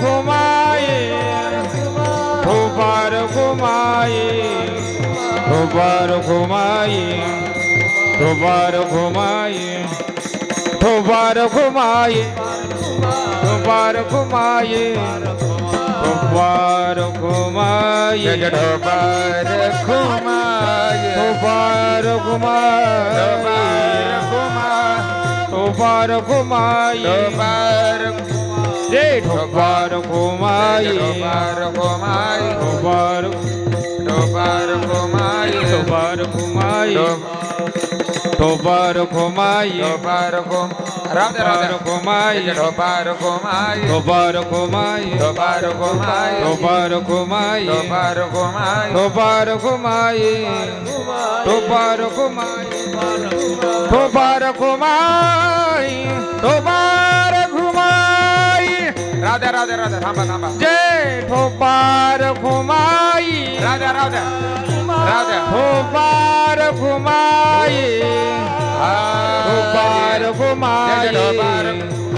ঘুমায়ে দুবার ঘুমায়ে দুবার ঘুমায়ে দুবার ঘুমায়ে দুবার ঘুমায়ে দুবার ঘুমায়ে দুবার ঘুমায়ে দুবার ঘুমায়ে দুবার ঘুমায়ে দুবার ঘুমায়ে দুবার রোবার ঘুমাই রোবার ঘুমাই রোবার রোবার ঘুমাই রোবার ঘুমাই রোবার ঘুমাই রোবার ঘুম রাধে রাধে ঘুমাই রোবার ঘুমাই রোবার ঘুমাই রোবার ঘুমাই রোবার ঘুমাই রোবার ঘুমাই রোবার ঘুমাই রোবার ঘুমাই রোবার राधा राधा राधा थांबा थांबा. जय ठोपार घुमाई। राधा राधा. राधा. ठोपार घुमाई। ठोपार घुमाई।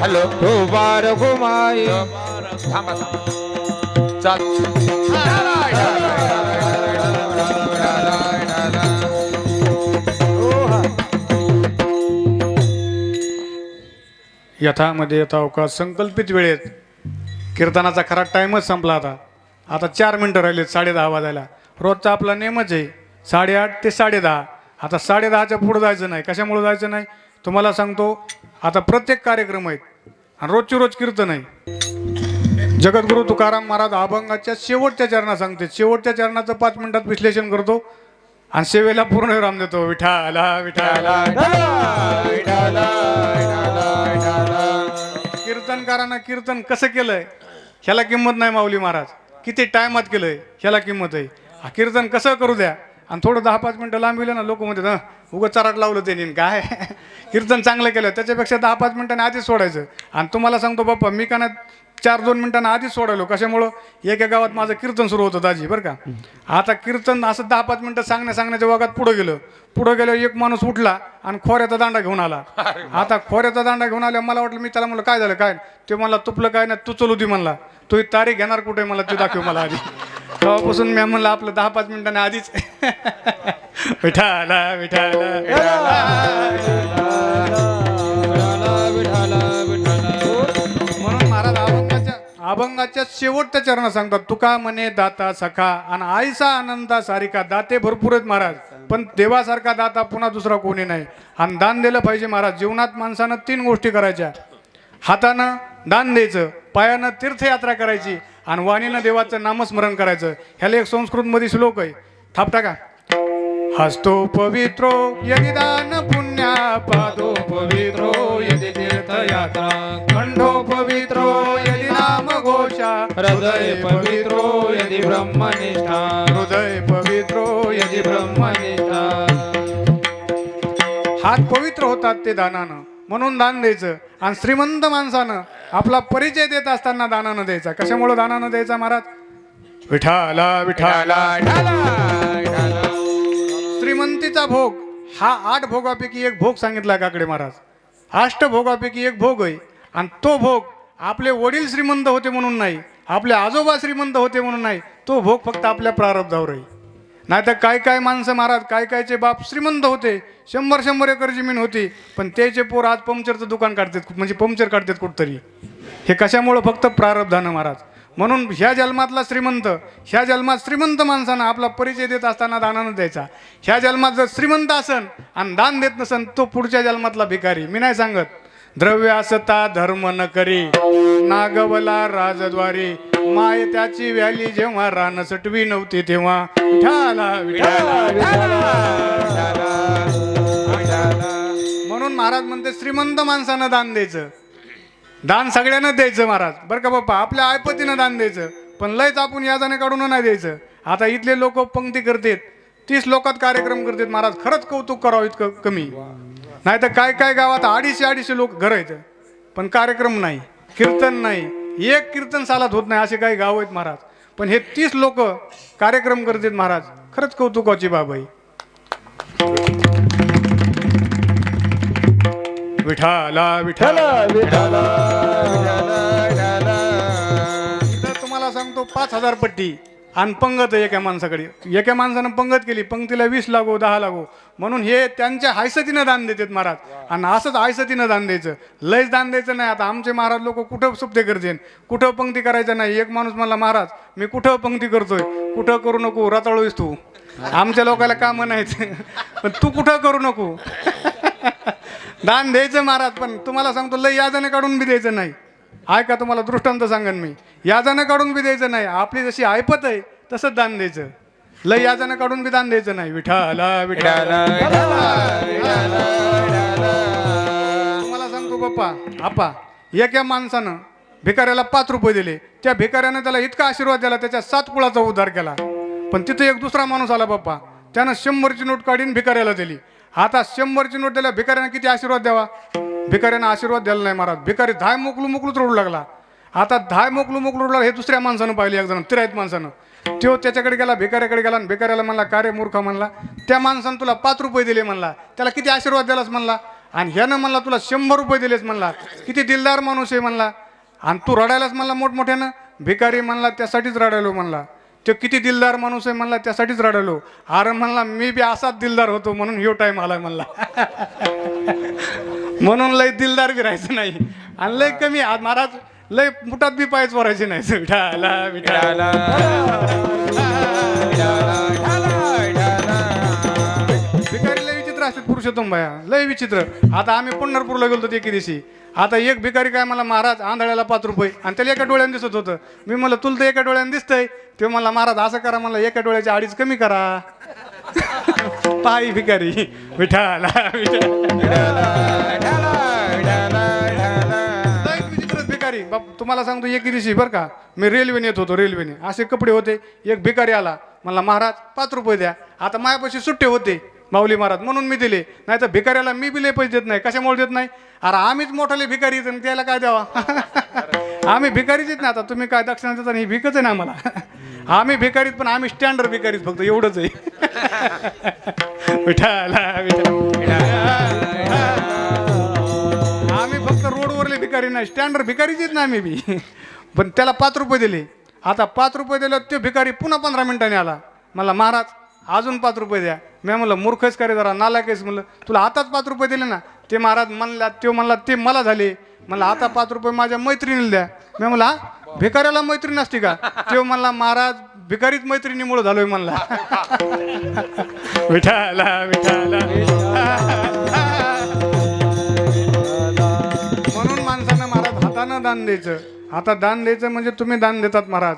हॅलो. ठोपार घुमाई। थांबा थांबा. चल. यथामध्ये यथावकाश संकल्पित वेळेत कीर्तनाचा खरा टाईमच संपला आता. आता चार मिनटं राहिलेत साडे दहा वाजायला. रोजचा आपला नेमच आहे. साडेआठ ते साडेदहा. आता साडेदहाच्या पुढं जायचं नाही. कशामुळं जायचं नाही? तुम्हाला सांगतो आता प्रत्येक कार्यक्रम आहेत. आणि रोजची रोज कीर्तन आहे. जगद्गुरु तुकाराम महाराज अभंगाच्या शेवटच्या चरणा सांगते. शेवटच्या चरणाचं पाच मिनिटात विश्लेषण करतो. आणि सेवेला पूर्ण विराम देतो. विठाला विठाला विठाला कीर्तनकारानं कीर्तन कसं केलंय? ह्याला किंमत नाही माऊली महाराज. किती टायमात केलंय? ह्याला किंमत आहे. हा कीर्तन कसं करू द्या? आणि थोडं दहा पाच मिनटं लांबविलं ना लोक म्हणतात ना उगं चराट लावलं त्यांनी. काय? कीर्तन चांगलं केलं. त्याच्यापेक्षा दहा पाच मिनिटांनी आधीच सोडायचं. आणि तुम्हाला सांगतो बाप्पा मी का नाही चार दोन मिनिटांना आधीच सोडवलो कशामुळं? एका गावात माझं कीर्तन सुरू होतं दाजी बरं का? आता कीर्तन असं दहा पाच मिनिटं सांगण्या सांगण्याच्या वागात पुढं गेलं. पुढं गेल्यावर एक माणूस उठला आणि खोऱ्याचा दांडा घेऊन आला. आता खोऱ्याचा दांडा घेऊन आल्या मला वाटलं मी त्याला म्हणलं काय झालं काय? ते म्हणला तुपलं काय नाही तू चलू होती म्हणला. तो तारीख घेणार कुठे? मला तू दाखव मला आधी. तेव्हापासून मी म्हणलं आपलं दहा पाच मिनिटांनी आधीच. विठाला विठाला अभंगाच्या शेवटच्या चरणा सांगतात तुका म्हणे दाता सखा आणि आईसा आनंदा सारिका दाते भरपूर आहेत महाराज पण देवासारखा दाता पुन्हा दुसरा कोणी नाही. आणि दान दिलं पाहिजे महाराज जीवनात माणसानं तीन गोष्टी करायच्या. हातानं दान द्यायचं पायानं तीर्थयात्रा करायची आणि वाणीनं देवाचं नामस्मरण करायचं. ह्याला एक संस्कृतमध्ये श्लोक आहे. थाप टाका. हस्तो पवित्रो यदि दान पुण्या पादो पवित्रो यदि तीर्थयात्रा खंडो पवित्रो हृदय पवित्रो यदि ब्रह्मनिष्ठा। हृदय पवित्रो यदि ब्रह्मनिष्ठा। हात पवित्र होतात ते दानानं म्हणून दान द्यायचं. आणि श्रीमंत माणसानं आपला परिचय देत असताना दानानं द्यायचा. कशामुळं दानानं द्यायचा महाराज? विठाला विठाला. श्रीमंतीचा भोग हा आठ भोगापैकी एक भोग सांगितला काकडे महाराज. अष्ट भोगापैकी एक भोग आहे आणि तो भोग आपले वडील श्रीमंत होते म्हणून नाही आपले आजोबा श्रीमंत होते म्हणून नाही तो भोग फक्त आपल्या प्रारब्धावर आहे. नाही तर काय काय माणसं महाराज काय कायचे बाप श्रीमंत होते शंभर शंभर एकर जमीन होती पण त्याचे पोर आज पंक्चरचं दुकान काढतात म्हणजे पंक्चर काढतात कुठतरी. हे कशामुळं फक्त प्रारब्धानं महाराज? म्हणून ह्या जन्मातला श्रीमंत ह्या जन्मात श्रीमंत माणसानं आपला परिचय देत असताना दानानं द्यायचा. ह्या जन्मात जर श्रीमंत असन आणि दान देत नसन तो पुढच्या जन्मातला भिकारी. मी नाही सांगत. द्रव्य असता धर्म न करी. नागवला राजद्वारी. माय त्याची व्याली जेव्हा रान सटवी नव्हती तेव्हा. विठाला म्हणून महाराज म्हणते श्रीमंत माणसानं दान द्यायचं. दान सगळ्यांना द्यायचं महाराज. बरं का बाप्पा आपल्या आयपतीनं दान द्यायचं. पण लयच आपण याजाने काढून नाही द्यायचं. आता इथले लोक पंक्ती करतात. तीस लोकात कार्यक्रम करतात महाराज. खरंच कौतुक करावं इतकं कमी. नाही तर काय काय गावात अडीचशे अडीचशे लोक घर आहेत. पण कार्यक्रम नाही कीर्तन नाही एक कीर्तन सालात होत नाही असे काही गाव आहेत महाराज. पण हे तीस लोक कार्यक्रम करतात महाराज. खरंच कौतुकाची बाब आहे. विठाला विठाला. विठाला विठाला. सांगतो पाच हजार पट्टी. आणि पंगत आहे एका माणसाकडे. एका माणसानं पंगत केली पंक्तीला वीस लागो दहा लागो. म्हणून हे त्यांच्या हायसतीनं दान देतात महाराज. आणि असंच हायसतीनं दान द्यायचं. लयच दान द्यायचं नाही. आता आमचे महाराज लोक कुठं सुप्ते करते कुठं पंक्ती करायचं नाही? एक माणूस मला महाराज मी कुठं पंक्ती करतोय? कुठं करू नको? रताळोयस तू. आमच्या लोकांना का म्हणायचं पण तू कुठं करू नको? दान द्यायचं महाराज पण तुम्हाला सांगतो लय याजाने काढून बी द्यायचं नाही. ऐका तुम्हाला दृष्टांत सांगेन मी. याजानं काढून बी द्यायचं नाही. आपली जशी ऐपत आहे तसंच दान द्यायचं. लय याजानं काढून बी दान द्यायचं नाही. विठाला विठाला तुम्हाला सांगतो बाप्पा आपा एका माणसानं भिकाऱ्याला पाच रुपये दिले. त्या भिकाऱ्यानं त्याला इतका आशीर्वाद दिला त्याच्या सात कुळाचा उद्धार केला. पण तिथे एक दुसरा माणूस आला बाप्पा. त्यानं शंभरची नोट काढून भिकाऱ्याला दिली. आता शंभरची नोट दिल्या भिकाऱ्यानं किती आशीर्वाद द्यावा? भिकाऱ्यानं आशीर्वाद द्यायला नाही महाराज. भिकारी धाय मोकलू मोकलूच रोडू लागला. आता धाय मोकलू मोकलू रोडला हे दुसऱ्या माणसानं पाहिले एक जण तिरायत माणसानं. तो त्याच्याकडे गेला भिकाऱ्याकडे गेला आणि भिकाऱ्याला म्हणला का रे मूर्ख? म्हणला. त्या माणसानं तुला पाच रुपये दिले म्हणला. त्याला किती आशीर्वाद दिलास म्हणला. आणि ह्यानं म्हणला तुला शंभर रुपये दिलेस म्हणला. किती दिलदार माणूस आहे म्हणला. आणि तू रडायलाच म्हणला मोठमोठ्यानं. भिकारी म्हणला त्यासाठीच रडायलो म्हणला. तो किती दिलदार माणूस आहे म्हणला त्यासाठीच रडायलो. अरे म्हणला मी बी असाच दिलदार होतो म्हणून ह्यो टाईम आला म्हणला. म्हणून लय दिलदार बी राहायचं नाही. आणि लय कमी आज महाराज लय मुठात बी पायच वरायचे नाही. विठाला विठाला भिकारी लय विचित्र असतात पुरुषोत्तम बाया. लय विचित्र. आता आम्ही पंढरपूरला गेलो एके दिवशी. आता एक भिकारी काय मला महाराज आंधळ्याला पाच रुपये. आणि त्याला एका डोळ्यानं दिसत होतं. मी म्हणलं तुला तर एका डोळ्यानं दिसतंय. ते मला महाराज असं करा मला एका डोळ्याच्या अडीच कमी करा. पायी भिकारी. विठाला भिकारी. बाप तुम्हाला सांगतो एके दिवशी बरं का मी रेल्वेने येत होतो रेल्वेने असे कपडे होते एक भिकारी आला. मला महाराज पाच रुपये द्या. आता मायापाशी सुट्टे होते माऊली महाराज म्हणून मी दिले. नाही तर भिकाऱ्याला मी बी पैसे देत नाही. कशामुळे देत नाही? अरे आम्हीच मोठाले भिकारी आहेत आणि त्याला काय द्यावा? आम्ही भिकारीच आहेत ना आता तुम्ही काय दक्षिणा देता नाही ही भिकच आहे ना आम्हाला. आम्ही भिकारीत पण आम्ही स्टँडर्ड भिकारीत फक्त एवढंच आहे. विठाला आम्ही फक्त रोडवरले भिकारी नाही स्टँडर्ड भिकारीचीच ना आम्ही बी. पण त्याला पाच रुपये दिले. आता पाच रुपये दिले ते भिकारी पुन्हा पंधरा मिनिटांनी आला. मला महाराज अजून पाच रुपये द्या. मी म्हणलं मूर्खच करे जरा नालायकच म्हणलं. तुला आताच पाच रुपये दिले ना. ते महाराज म्हणला तो म्हणला ते मला झाले. म्हणलं आता पाच रुपये माझ्या मैत्रिणीला द्या. मी म्हणला भिकाऱ्याला मैत्रीण असते का? तो म्हणला महाराज भिकारीच मैत्रिणीमुळे झालोय म्हणला. विठाला विठाला. म्हणून माणसानं महाराज हातानं दान द्यायचं. आता दान द्यायचं म्हणजे तुम्ही दान देतात महाराज.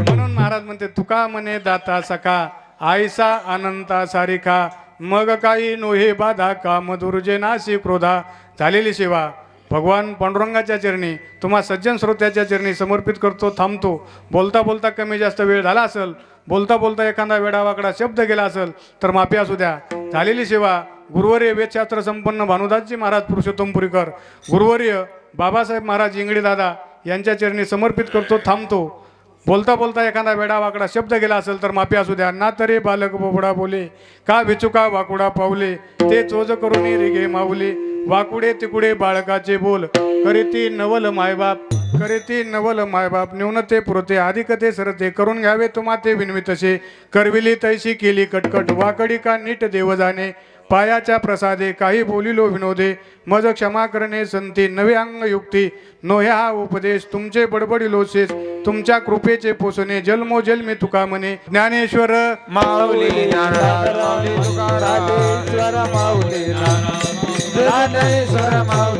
म्हणून महाराज म्हणते तुका म्हणे दाता सका आईसा अनंता सारिका मग काही नोहे बाधा का मधुरजे नाशी क्रोधा. झालेली सेवा. भगवान पांडुरंगाच्या चरणी तुम्हा सज्जन श्रोत्याच्या चरणी समर्पित करतो थांबतो. बोलता बोलता कमी जास्त वेळ झाला असेल बोलता बोलता एखादा वेडावाकडा शब्द गेला असेल तर माफी असू द्या. झालेली सेवा गुरुवर्य वेदशास्त्र संपन्न भानुदासजी महाराज पुरुषोत्तमपुरीकर गुरुवर्य बाबासाहेब महाराज इंगडे दादा यांच्या चरणी समर्पित करतो थांबतो. बोलता बोलता एखादा वेडा वाकडा शब्द गेला असेल तर माफी असू द्या. ना तरी बालक बोबडा बोले का विचुका वाकुडा पावले ते चोज करून रिगे माऊले. वाकुडे तिकुडे बाळकाचे बोल. करीती नवल मायबाप करीती नवल मायबाप न्यूनते पुरते अधिकते सरते करून घ्यावे तुम्हा ते विनवी तसे. करविली तैशी केली कटकट वाकडी का नीट देव जाणे. पायाच्या प्रसादे काही बोलिलो विनोदे. मज क्षमा करणे संती नवे अंग युक्ती. नोह्या हा उपदेश तुमचे बडबडी लोसेस तुमच्या कृपेचे पोसणे जन्मो जन्मी तुका म्हणे. ज्ञानेश्वर माऊली ज्ञानेश्वर माऊली ज्ञानेश्वर माऊली